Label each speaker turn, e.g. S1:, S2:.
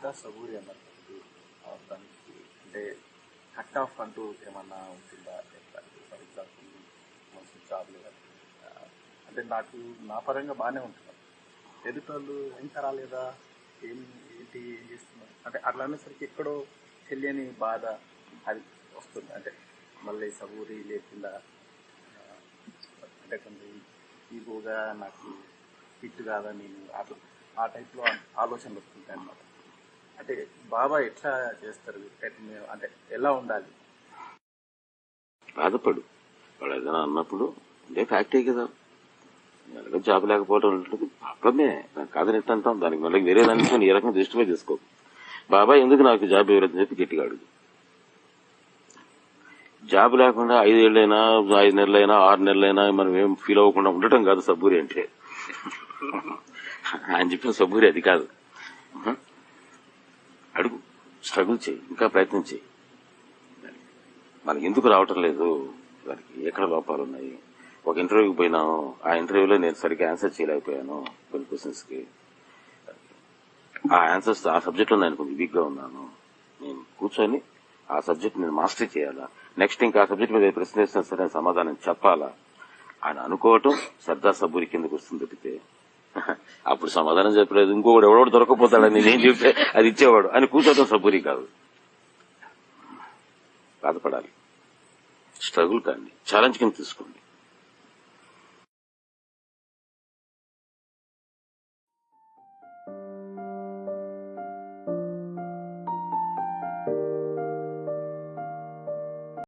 S1: ఇంకా సబూరి అన్నారు దానికి అంటే కట్ ఆఫ్ అంటూ ఏమన్నా ఉంటుందా? ఫర్ ఎగ్జాంపుల్ మంచి జాబ్ లేదా? అంటే నాకు నా పరంగా బాగానే ఉంటుంది. ఎదుటోళ్ళు ఇంకా రాలేదా? ఏం ఏంటి ఏం చేస్తున్నారు? అంటే అట్లా అనేసరికి ఎక్కడో తెలియని బాధ అది వస్తుంది. అంటే మళ్ళీ సబూరి లేకుండా అంటే కొంచెం ఈగోగా నాకు ఫిట్ కాదా నేను అట్లా ఆ టైప్లో ఆలోచనలు వస్తుంటాయి అన్నమాట. అంటే బాబా ఎట్లా చేస్తారు? అంటే ఎలా ఉండాలి?
S2: బాధపడు. వాడు ఏదైనా అన్నప్పుడు అంటే ఫ్యాక్టరీ కదా. ఎలాగో జాబ్ లేకపోవడం ఉంటుంది ప్రాబ్లమే నాకు కాదని అంటాం? దానికి మళ్ళీ వేరే దానికి ఈ రకంగా దృష్టిపై చేసుకో. బాబాయ్ ఎందుకు నాకు జాబ్ ఇవ్వలేదని చెప్పి గట్టిగా అడుగు. జాబ్ లేకుండా ఐదేళ్ళైనా ఐదు నెలలైనా ఆరు నెలలైనా మనం ఏం ఫీల్ అవ్వకుండా ఉండటం కాదు సబ్బూరి అంటే. ఆయన చెప్పిన సబ్బూరి అది కాదు. అడుగు. స్ట్రగుల్ చేయి. ఇంకా ప్రయత్నం చేయి. మనకి ఎందుకు రావటం లేదు? దానికి ఎక్కడ లోపాలు ఉన్నాయి? ఒక ఇంటర్వ్యూకి పోయినాను ఆ ఇంటర్వ్యూలో నేను సరిగ్గా ఆన్సర్ చేయలేకపోయాను కొన్ని క్వశ్చన్స్కి. ఆ ఆన్సర్స్ ఆ సబ్జెక్ట్లో నేను కొంచెం వీక్గా ఉన్నాను. నేను కూర్చొని ఆ సబ్జెక్ట్ నేను మాస్టర్ చేయాలా? నెక్స్ట్ ఇంకా ఆ సబ్జెక్ట్ మీద ప్రశ్న వేసినా సరే సమాధానం చెప్పాలా? ఆయన అనుకోవటం సర్దా సబ్బురి కిందకు వస్తుంది తప్పితే అప్పుడు సమాధానం చెప్పలేదు. ఇంకొకడు ఎవడో దొరకపోతాడని నేను చెప్తే అది ఇచ్చేవాడు. అని కూర్చోవడం సబ్బురి కాదు. బాధపడాలి. స్ట్రగుల్ కానీ ఛాలెంజ్ కింద తీసుకోండి.